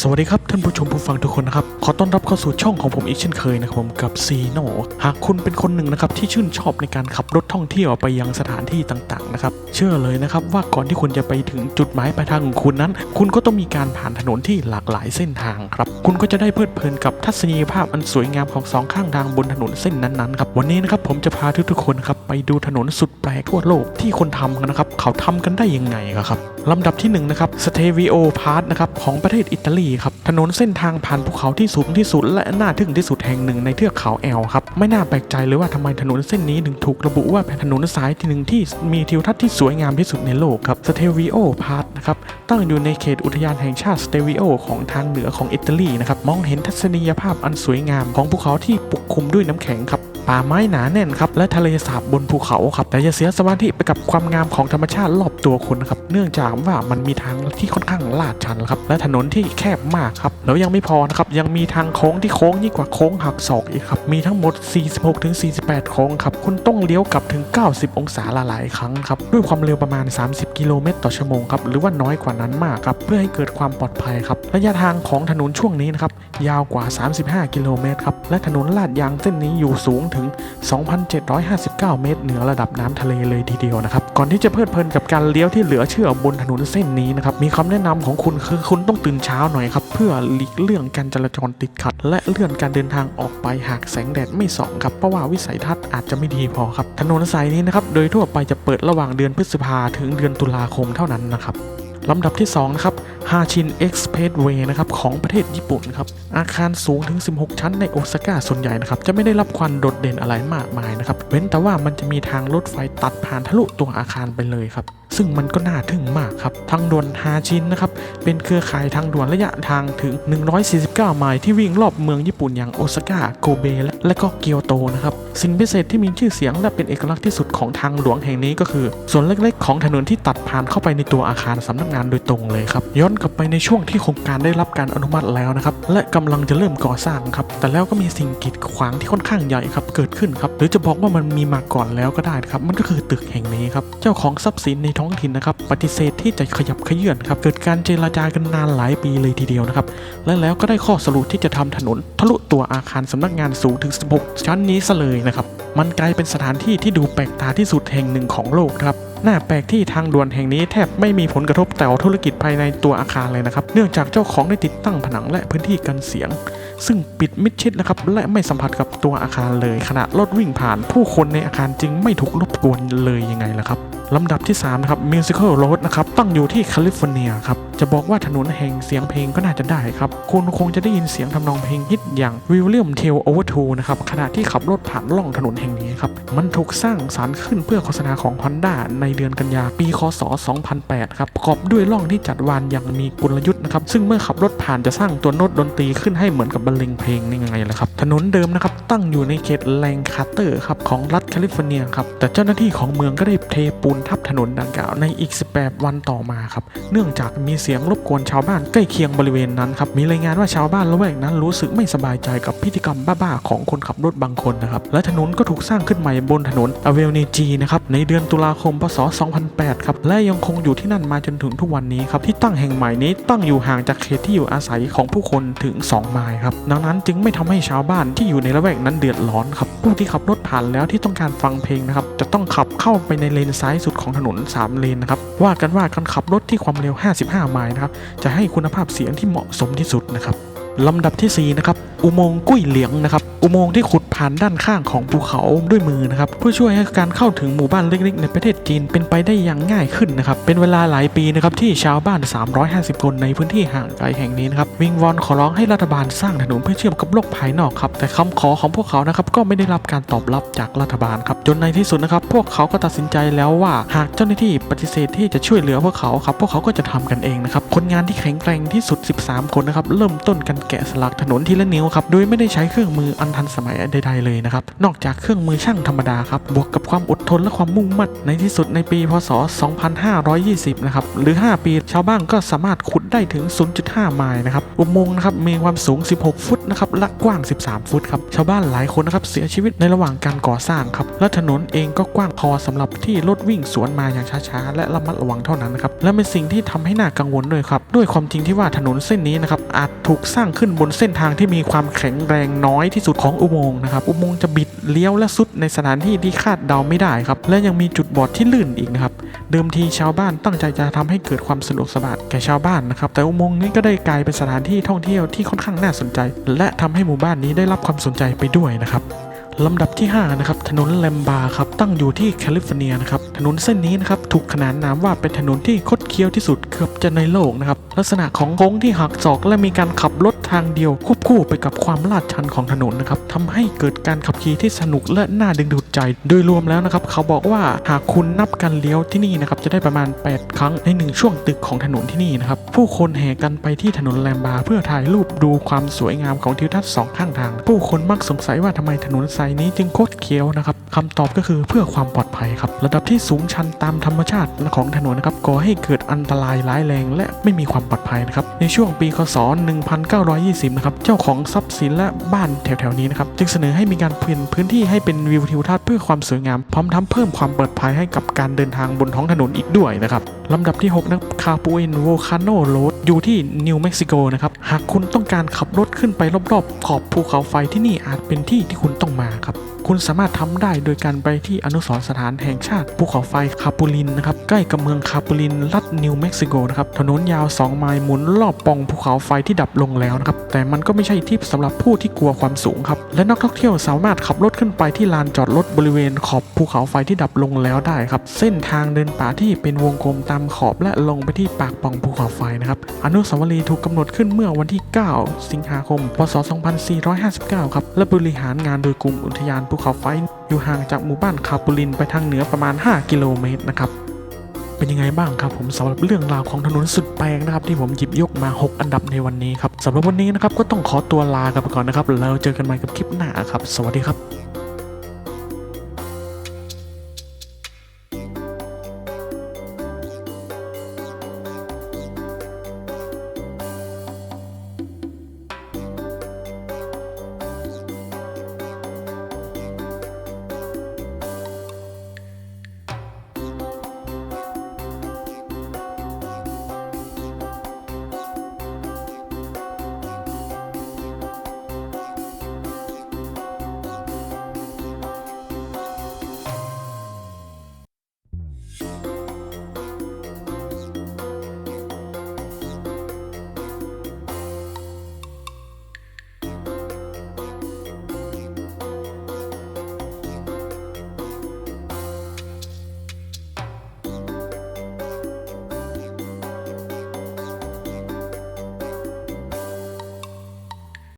สวัสดีครับท่านผู้ชมผู้ฟังทุกคนนะครับ ขอต้อนรับเข้าสู่ช่องของผมอีกเช่นเคยนะครับผมกับซีโนหากคุณเป็นคนหนึ่งนะครับที่ชื่นชอบในการขับรถท่องเที่ยวไปยังสถานที่ต่างๆนะครับเชื่อเลยนะครับว่าก่อนที่คุณจะไปถึงจุดหมายปลายทางของคุณนั้น คุณก็ต้องมีการผ่านถนนที่หลากหลายเส้นทางครับคุณก็จะได้เพลิดเพลินกับทัศนียภาพอันสวยงามของสองข้างทางบนถนนเส้นนั้นๆครับวันนี้นะครับผมจะพาทุกๆคนครับไปดูถนนสุดแปลกทั่วโลกที่คนทำกันนะครับเขาทำกันได้ยังไงครับลำดับที่1นะครับสเตวิโอพาร์ทนะครับของประเทศอิตาลีครับถนนเส้นทางผ่านภูเขาที่สูงที่สุด และน่าทึ่งที่สุดแห่งหนึ่งในเทือกเขาแอลครับไม่น่าแปลกใจเลยว่าทำไมถนนเส้นนี้ถึงถูกระบุว่าเป็นถนนสายที่หนึ่งที่มีทิวทัศน์ที่สวยงามที่สุดในโลกครับสเตวิโอพาร์ทนะครับตั้งอยู่ในเขตอุทยานแห่งชาติสเตวิโอของทางเหนือของอิตาลีนะครับมองเห็นทัศนียภาพอันสวยงามของภูเขาที่ปกคลุมด้วยน้ำแข็งครับ ป่าไม้หนาแน่นครับและทะเลสาบบนภูเขาครับแต่อย่าเสียสมาธิไปกับความงามของธรรมชาติรอบตัวคุณนะครับเนื่องจากว่ามันมีทางที่ค่อนข้างลาดชันครับและถนนที่แคบมากครับแล้วยังไม่พอนะครับยังมีทางโค้งที่โค้งยิ่งกว่าโค้งหักศอกอีกครับมีทั้งหมด 46-48 โค้งครับคุณต้องเลี้ยวกลับถึง 90 องศาลหลายครั้งครับด้วยความเร็วประมาณ 30 กิโลเมตรต่อชั่วโมงครับหรือว่าน้อยกว่านั้นมากครับเพื่อให้เกิดความปลอดภัยครับระยะทางของถนนช่วงนี้นะครับยาวกว่า 35 กิโลเมตรครับและถนนลาดยางเส้นนี้อยู่สูงถง 2,759 เมตร เหนือระดับน้ำทะเลเลยทีเดียวนะครับ ก่อนที่จะเพลิดเพลินกับการเลี้ยวที่เหลือเชื่อบนถนนเส้นนี้นะครับ มีคำแนะนำของคุณคือคุณต้องตื่นเช้าหน่อยครับ เพื่อหลีกเลี่ยงการจราจรติดขัด และเลื่อนการเดินทางออกไปหากแสงแดดไม่ส่องครับ เพราะว่าวิสัยทัศน์อาจจะไม่ดีพอครับ ถนนสายนี้นะครับ โดยทั่วไปจะเปิดระหว่างเดือนพฤษภาถึงเดือนตุลาคมเท่านั้นนะครับ ลำดับที่2นะครับฮาชินเอ็กซ์เพรสเวย์นะครับของประเทศญี่ปุ่นครับอาคารสูงถึง 16 ชั้นในโอซาก้าส่วนใหญ่นะครับจะไม่ได้รับความโดดเด่นอะไรมากมายนะครับเว้นแต่ว่ามันจะมีทางรถไฟตัดผ่านทะลุตัวอาคารไปเลยครับซึ่งมันก็น่าทึ่งมากครับทางด่วนฮาชินนะครับเป็นเครือข่ายทางด่วนระยะทางถึง 149 ไมล์ที่วิ่งรอบเมืองญี่ปุ่นอย่างโอซาก้าโกเบและและก็เกียวโตนะครับสิ่งพิเศษที่มีชื่อเสียงและเป็นเอกลักษณ์ที่สุดของทางหลวงแห่งนี้ก็คือ ส่วนเล็กๆ ของถนนที่ตัดผ่านเข้าไปในตัวอาคารสำนักงานโดยตรงเลยครับย้อนกลับไปในช่วงที่โครงการได้รับการอนุมัติแล้วนะครับและกำลังจะเริ่มก่อสร้างครับแต่แล้วก็มีสิ่งกีดขวางที่ค่อนข้างใหญ่ครับเกิดขึ้นครับหรือจะบอกว่ามันมีมาก่อนแล้วก็ได้ครับมันก็คือตึกแห่งนี้ครับเจ้าของทรัพย์สินในท้องถิ่นนะครับปฏิเสธที่จะขยับขยื่นครับเกิดการเจรจากันนานหลายปีเลยทีเดียวนะครับและแล้วก็ได้ข้อสรุปที่จะทำถนนทะลุตัวอาคารสำนักงานสูงถึง 16 ชั้นนี้ซะเลยนะครับมันกลายเป็นสถานที่ที่ดูแปลกตาที่สุดแห่งหนึ่งของโลกครับ น่าแปลกที่ทางด่วนแห่งนี้แทบไม่มีผลกระทบต่อธุรกิจภายในตัวอาคารเลยนะครับ เนื่องจากเจ้าของได้ติดตั้งผนังและพื้นที่กันเสียง ซึ่งปิดมิดชิดนะครับและไม่สัมผัสกับตัวอาคารเลย ขณะรถวิ่งผ่านผู้คนในอาคารจึงไม่ถูกรบกวนเลยยังไงล่ะครับลำดับที่3นะครับ Musical Road นะครับตั้งอยู่ที่แคลิฟอร์เนียครับ จะบอกว่าถนนแห่งเสียงเพลงก็น่าจะได้ครับ คุณคงจะได้ยินเสียงทำนองเพลงฮิตอย่าง William Tell Over Two นะครับขณะที่ขับรถผ่านล่องถนนแห่งนี้ครับ มันถูกสร้างสารรค์ขึ้นเพื่อโฆษณาของ Honda ในเดือนกันยาปีคศ 2008 ครับประกอบด้วยล่องที่จัดวางอย่างมีกลยุทธ์นะครับ ซึ่งเมื่อขับรถผ่านจะสร้างตัวโน้ตดนตรีขึ้นให้เหมือนกับบรรเลงเพลงนี่ไงล่ะครับ ถนนเดิมนะครับตั้งอยู่ในเขตแลงคาร์เตอร์ครับของรัฐแคลิฟอร์เนียครับแต่เจ้าหน้าที่ของเมืองก็ได้เทปูนทับถนนดังกล่าวในอีก 18 วันต่อมาครับเนื่องจากมีสียงรบกวนชาวบ้านใกล้เคียงบริเวณนั้นครับมีรายงานว่าชาวบ้านละแวกนั้นรู้สึกไม่สบายใจกับพิธีกรรมบ้าๆของคนขับรถบางคนนะครับและถนนก็ถูกสร้างขึ้นใหม่บนถนนอเวลเนจีนะครับในเดือนตุลาคมพศ 2008 ครับและยังคงอยู่ที่นั่นมาจนถึงทุกวันนี้ครับที่ตั้งแห่งใหม่นี้ตั้งอยู่ห่างจากเขตที่อยู่อาศัยของผู้คนถึง 2 ไมล์ครับดังนั้นจึงไม่ทำให้ชาวบ้านที่อยู่ในละแวกนั้นเดือดร้อนครับผู้ที่ขับรถ ผ่านแล้วที่ต้องการฟังเพลงนะครับจะต้องขับเข้าไปในเลนซ้ายสุดของถนน 3 เลนนะครับว่ากันว่าการขับรถที่ความเร็ว 55 ไมล์นะครับจะให้คุณภาพเสียงที่เหมาะสมที่สุดนะครับลำดับทีสี่4นะครับอุโมงค์กุ้ยเหลียงนะครับอุโมงค์ที่ขุด ผ่านด้านข้างของภูเขาด้วยมือนะครับเพื่อช่วยให้การเข้าถึงหมู่บ้านเล็กๆ ในประเทศจีนเป็นไปได้อย่างง่ายขึ้นนะครับเป็นเวลาหลายปีนะครับที่ชาวบ้าน 350 คนในพื้นที่ห่างไกลแห่งนี้นะครับวิงวอนขอร้องให้รัฐบาลสร้างถนนเพื่อเชื่อมกับโลกภายนอกครับแต่คำขอของพวกเขานะครับก็ไม่ได้รับการตอบรับจากรัฐบาลครับจนในที่สุดนะครับพวกเขาก็ตัดสินใจแล้วว่าหากเจ้าหน้าที่ปฏิเสธที่จะช่วยเหลือพวกเขาครับพวกเขาก็จะทำกันเองนะครับคนงานที่แข็งแกร่งที่สุด 13 คนนะครับเริ่มต้นกันแกะสลักถนนทีละนิ้วครับโดยไม่ได้ใช้เครื่องมืออันทันสมัยใดๆเลยนะครับ นอกจากเครื่องมือช่างธรรมดาครับ บวกกับความอดทนและความมุ่งมั่นในที่สุดในปีพศ 2520 นะครับ หรือ 5 ปี ชาวบ้านก็สามารถขุดได้ถึง 0.5 ไมล์นะครับ อุโมงค์นะครับ มีความสูง 16 ฟุตนะครับ และกว้าง 13 ฟุตครับ ชาวบ้านหลายคนนะครับ เสียชีวิตในระหว่างการก่อสร้างครับ และถนนเองก็กว้างพอสำหรับที่รถวิ่งสวนมาอย่างช้าๆ และระมัดระวังเท่านั้นนะครับ และเป็นสิ่งที่ทำให้น่ากังวลด้วยครับ ด้วยความจริงที่ว่าถนนเส้นนี้นะครับ อาจถูกสร้างขึ้นบนเส้นทางที่มีความแข็งแรงน้อยที่สุดของอุโมงค์นะครับอุโมงค์จะบิดเลี้ยวและสุดในสถานที่ที่คาดเดาไม่ได้ครับและยังมีจุดบอดที่ลื่นอีกนะครับเดิมทีชาวบ้านตั้งใจจะทำให้เกิดความสะดวกสบายแก่ชาวบ้านนะครับแต่อุโมงค์นี้ก็ได้กลายเป็นสถานที่ท่องเที่ยวที่ค่อนข้างน่าสนใจ และทำให้หมู่บ้านนี้ได้รับความสนใจไปด้วยนะครับ ลำดับที่ 5 นะครับ ถนนแลมบาครับตั้งอยู่ที่แคลิฟอร์เนียนะครับ ถนนเส้นนี้นะครับถูกขนานนามว่าเป็นถนนที่คดเคี้ยวที่สุดเกือบจะในโลกนะครับ ลักษณะของโค้งที่หักศอกและมีการขับรถทางเดียวควบคู่ไปกับความลาดชันของถนนนะครับทำให้เกิดการขับขี่ที่สนุกและน่าดึงดูดใจ โดยรวมแล้วนะครับ เขาบอกว่าหากคุณนับการเลี้ยวที่นี่นะครับจะได้ประมาณ 8 ครั้งในหนึ่งช่วงตึกของถนนที่นี่นะครับผู้คนแห่กันไปที่ถนนแลมบาเพื่อถ่ายรูปดูความสวยงามของทิวทัศน์สองข้างทาง ผู้คนมักสงสัยว่าทำไมถนนสายนี้จึงโคตรเคี้ยวนะครับ คำตอบก็คือเพื่อความปลอดภัยครับ ระดับที่สูงชันตามธรรมชาติของถนนนะครับก่อให้เกิดอันตรายร้ายแรง และไม่มีความปลอดภัยนะครับในช่วงปีคศ 1920 นะครับเจ้าของทรัพย์สินและบ้านแถวๆนี้นะครับจึงเสนอให้มีการเปลี่ยนพื้นที่ให้เป็นวิวทิวทัศน์เพื่อความสวยงามพร้อมทั้งเพิ่มความปลอดภัยให้กับการเดินทางบนท้องถนนอีกด้วยนะครับลำดับที่ 6 นะคาปูเอนโวคาโนโรดอยู่ที่นิวเม็กซิโกนะครับหากคุณต้องการขับรถขึ้นไปรอบๆ ขอบภูเขาไฟที่นี่อาจเป็นที่ที่คุณต้องมาครับ คุณสามารถทำได้โดยการไปที่อนุสรสถานแห่งชาติภูเขาไฟคาปูลินนะครับใกล้กับเมืองคาปูลินรัฐนิวเม็กซิโกนะครับถนนยาว 2 ไมล์หมุนรอบปองภูเขาไฟที่ดับลงแล้วนะครับแต่มันก็ไม่ใช่ที่สำหรับผู้ที่กลัวความสูงครับและนักท่องเที่ยวสามารถขับรถขึ้นไปที่ลานจอดรถบริเวณขอบภูเขาไฟที่ดับลงแล้วได้ครับเส้นทางเดินป่าที่เป็นวงกลมตามขอบและลงไปที่ปากปองภูเขาไฟนะครับอนุสาวรีย์ถูกกำหนดขึ้นเมื่อวันที่ 9 สิงหาคม พศ 2459 ครับและบริหารงานโดยกลุ่มอุทยานภูเขาไฟอยู่ห่างจากหมู่บ้านคาปูลินไปทางเหนือประมาณ 5 กิโลเมตรนะครับเป็นยังไงบ้างครับผมสำหรับเรื่องราวของถนนสุดแปลกนะครับที่ผมหยิบยกมา 6 อันดับในวันนี้ครับสำหรับวันนี้นะครับก็ต้องขอตัวลากันไปก่อนนะครับแล้วเจอกันใหม่กับคลิปหน้าครับ สวัสดีครับ